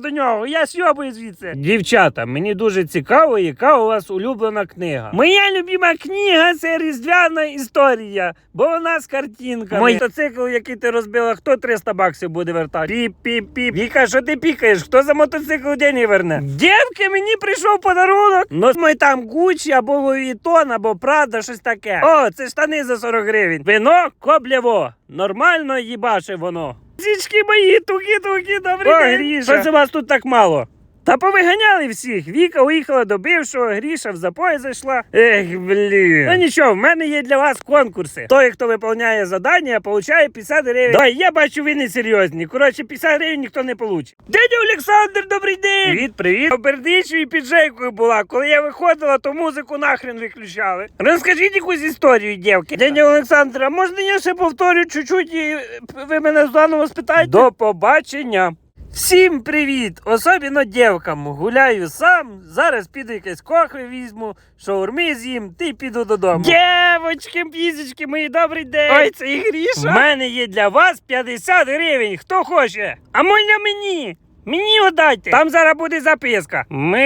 до нього, я сьобую звідси. Дівчата, мені дуже цікаво, яка у вас улюблена книга. Моя любима книга це різдвяна історія, бо вона з картинками. Мой мотоцикл, який ти розбила, хто 300 баксів буде вертати? Піп-піп-піп. Віка, що ти пікаєш? Хто за мотоцикл деньги верне? Дівки, мені прийшов подарунок. Ну, ми там Гуччі або Луї Вітон, або Прада, щось таке. О, це штани за 40 гривень. Вино коблєво. Нормально їбаше воно. Зічки мої, туки-туки, добрий О, день. Гріша. Що це вас тут так мало? Та повиганяли всіх. Віка уїхала до бившого, Гріша в запой зайшла. Ех, блін. Ну нічого, в мене є для вас конкурси. Той, хто виповняє завдання, получає 50 гривень. Давай, я бачу, ви не серйозні. Коротше, 50 гривень ніхто не получить. Дядя Олександр, добрий день! Привіт, привіт. Бердичеві під Жейкою була. Коли я виходила, то музику нахрен виключали. Розкажіть якусь історію, дівки. Дядя Олександр, а можна я ще повторю чуть-чуть і ви мене заново спитаєте? До побачення. Всім привіт! Особливо дівкам. Гуляю сам. Зараз піду якесь кохви візьму, шаурми з'їм, ти піду додому. Дівочки, пізочки, мої добрий день. Ой, це і Гріша. У мене є для вас 50 гривень. Хто хоче? А можна мені? Мені отдайте. Там зараз буде записка. Ми.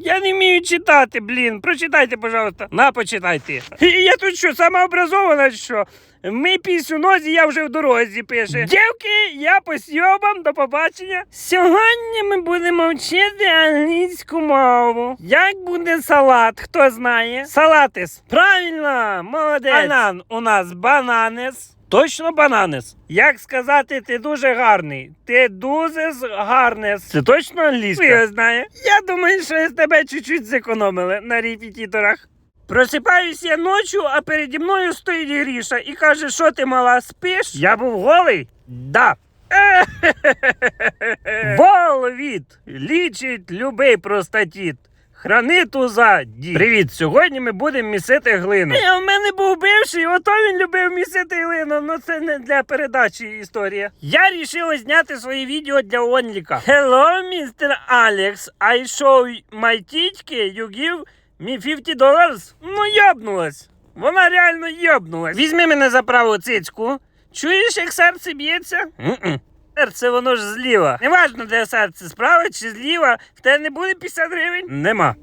Я не вмію читати, блін. Прочитайте, пожалуйста. На, почитайте. Я тут що, самообразована, що? Ми пісню нозі, я вже в дорозі пише. Дівки, я по сьобам, до побачення. Сьогодні ми будемо вчити англійську мову. Як буде салат, хто знає? Салатис. Правильно, молодець. Банан у нас бананес. Точно бананес. Як сказати, ти дуже гарний. Ти дуже гарнес. Це точно англійська? Я знаю. Я думаю, що з тебе чуть-чуть зекономили на репетиторах. Просипаюсь я ночі, а переді мною стоїть Гріша і каже, що ти мала, спиш? Я був голий? Да. Волвіт лічить любий простатіт. Храни туза, дід. Привіт, сьогодні ми будемо місити глину. Е, у мене був бивший, ото він любив місити глину, ну це не для передачі історія. Я рішила зняти своє відео для Онліка. Hello, Mr. Alex. I show my тітки, you give me 50 dollars. Ну, йобнулась. Вона реально йобнулась. Візьми мене за праву цицьку. Чуєш, як серце б'ється? М-м. Серце воно ж зліва. Неважно, де серце, справа чи зліва. В тебе не буде 50 гривень? Нема.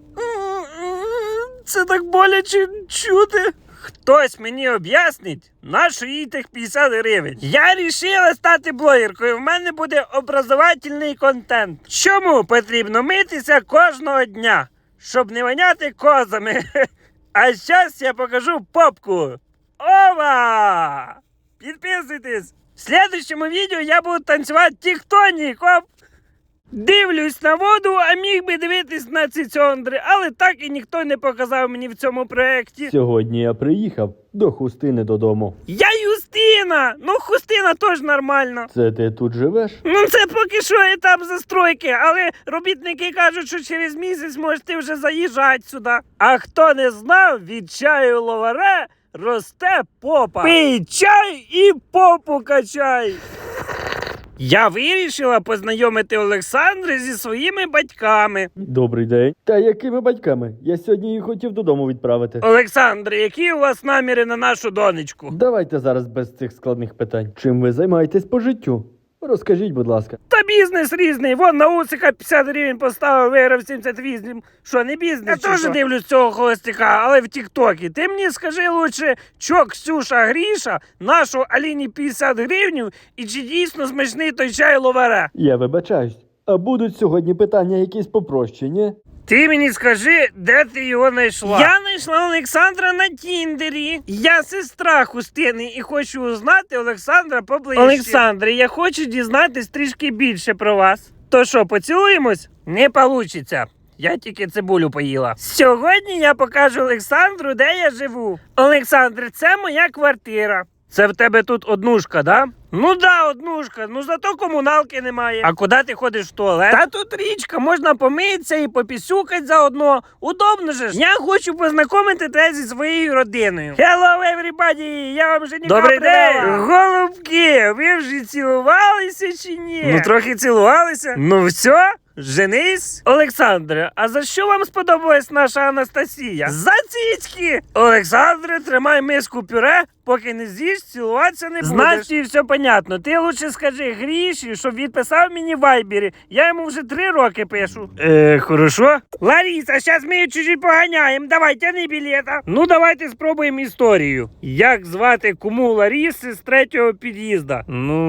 Це так боляче чути. Хтось мені об'яснить, нащо їй тих 50 гривень. Я рішила стати блогеркою. В мене буде образовательний контент. Чому потрібно митися кожного дня, щоб не воняти козами? А зараз я покажу попку. Ова! Підписуйтесь! В следующому відео я буду танцювати тіктонік. Оп! Дивлюсь на воду, а міг би дивитись на ці цьондри, але так і ніхто не показав мені в цьому проєкті. Сьогодні я приїхав до хустини додому. Я Юстина! Ну, хустина теж нормально. Це ти тут живеш? Ну, це поки що етап застройки, але робітники кажуть, що через місяць можете вже заїжджати сюди. А хто не знав, від чаю ловаре росте попа. Пий чай і попу качай. Я вирішила познайомити Олександра зі своїми батьками. Добрий день. Та якими батьками? Я сьогодні її хотів додому відправити. Олександр, які у вас наміри на нашу донечку? Давайте зараз без цих складних питань. Чим ви займаєтесь по життю? Розкажіть, будь ласка. Та бізнес різний. Вон на Усика 50 гривень поставив, виграв 78. Що, не бізнес? Я теж дивлюсь цього холостяка, але в Тіктокі. Ти мені скажи лучше, чо Ксюша Гріша, нашу Аліні 50 гривень, і чи дійсно смачний той чай ловере? Я вибачаюсь. А будуть сьогодні питання якісь попроще, ні? Ти мені скажи, де ти його знайшла? Я знайшла Олександра на Тіндері. Я сестра Хустини і хочу узнати Олександра поближче. Олександре, я хочу дізнатись трішки більше про вас. То що, поцілуємось? Не получиться. Я тільки цибулю поїла. Сьогодні я покажу Олександру, де я живу. Олександр, це моя квартира. Це в тебе тут однушка, да? Ну да, однушка. Ну зато комуналки немає. А куди ти ходиш в туалет? Та тут річка, можна помитися і попісюкать заодно. Удобно же ж. Я хочу познайомити тебе зі своєю родиною. Hello, everybody! Я вам вже ніколи Добрий день! Голубки, ви вже цілувалися чи ні? Ну трохи цілувалися. Ну все. Женись, Олександре, а за що вам сподобалась наша Анастасія? За цицьки! Олександре, тримай миску пюре, Поки не з'їш, цілуватися не будеш. Значить, все понятно. Ти лучше скажи Гріші, щоб відписав мені в вайбері. Я йому вже три роки пишу. Е, хорошо. Ларіса, зараз ми її чужі поганяємо. Давай, тяни білета. Ну, давайте спробуємо історію. Як звати куму Ларіси з третього під'їзда? Ну.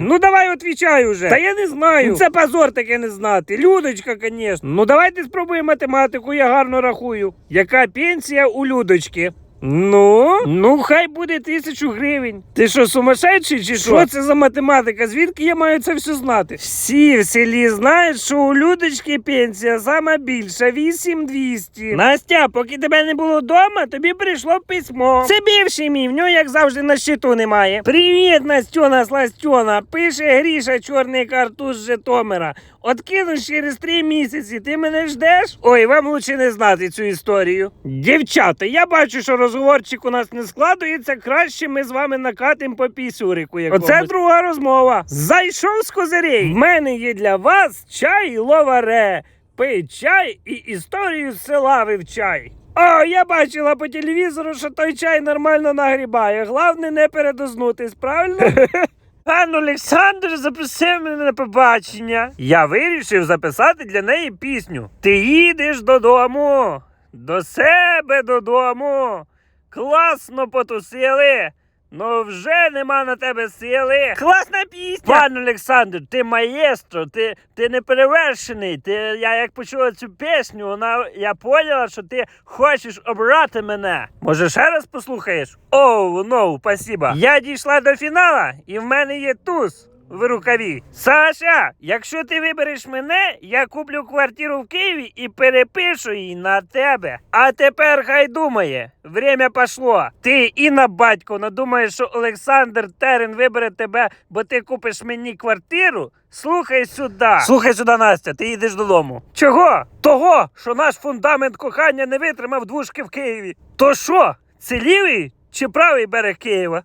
Ну давай отвічай уже. Та я не знаю. Це позор таке не знати. Людочка, звісно. Ну давайте спробуємо математику, я гарно рахую. Яка пенсія у Людочки? Ну, ну хай буде тисячу гривень. Ти що, сумасшедший чи що? Що це за математика? Звідки я маю це все знати? Всі в селі знають, що у Людочки пенсія сама більша 8200. Настя, поки тебе не було вдома, тобі прийшло письмо. Це бивший мій, в нього як завжди на щиту немає. Привіт, Настьона Сластьона. Пише Гріша чорний картуз з Житомира. Откинуш через три місяці, ти мене ждеш? Ой, вам лучше не знати цю історію. Дівчата, я бачу, що розговорчик у нас не складується. Краще ми з вами накатим по пісюрику якомусь. Оце друга розмова. Зайшов з козирей. В мене є для вас чай ловаре. Пий чай і історію села вивчай. О, я бачила по телевізору, що той чай нормально нагрібає. Главне не передознутись, правильно? Пан Олександр запросив мене на побачення. Я вирішив записати для неї пісню. Ти їдеш додому, до себе додому. Класно потусили. Ну вже нема на тебе сили. Класна пісня! Пан Олександр, ти маєстро, ти, ти неперевершений. Ти, я як почула цю пісню, вона, я поняла, що ти хочеш обрати мене. Може, ще раз послухаєш? Оу, ну, спасибо. Я дійшла до фінала, і в мене є туз. В рукаві. Саша, якщо ти вибереш мене, я куплю квартиру в Києві і перепишу її на тебе. А тепер хай думає, время пошло. Ти Інна Батьковна думаєш, що Олександр Терен вибере тебе, бо ти купиш мені квартиру? Слухай сюди. Слухай сюди, Настя, ти їдеш додому. Чого? Того, що наш фундамент кохання не витримав двушки в Києві. То що? Це лівий чи правий берег Києва?